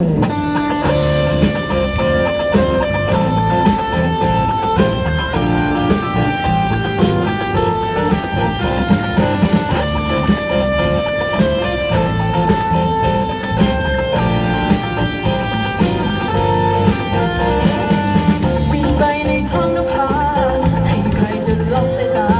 วิ่งไปในท้องนภาให้ไกลจนลบสายตา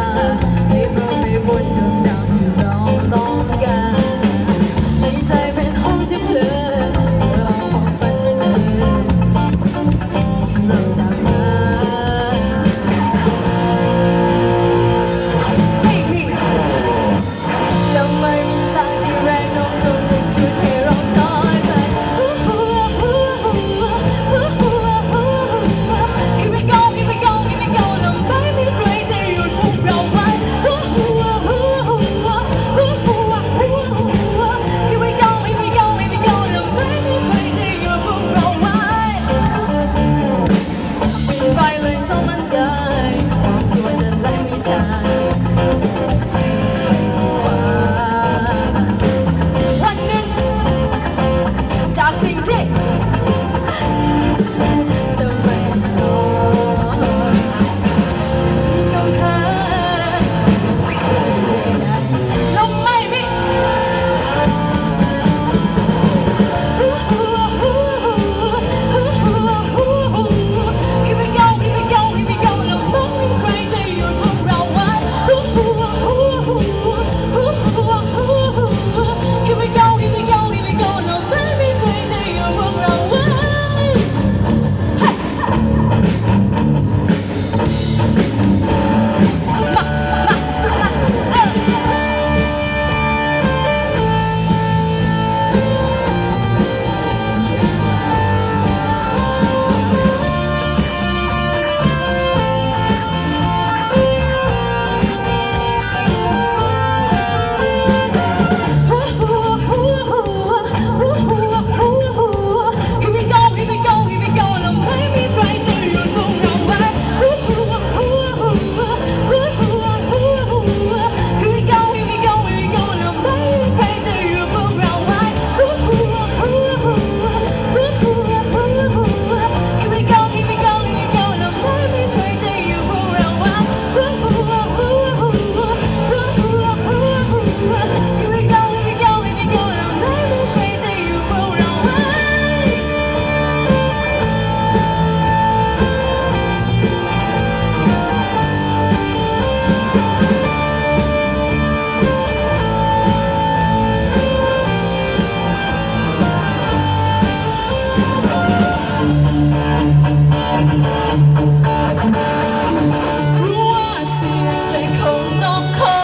ายกลัวจะไล่ไม่ทัน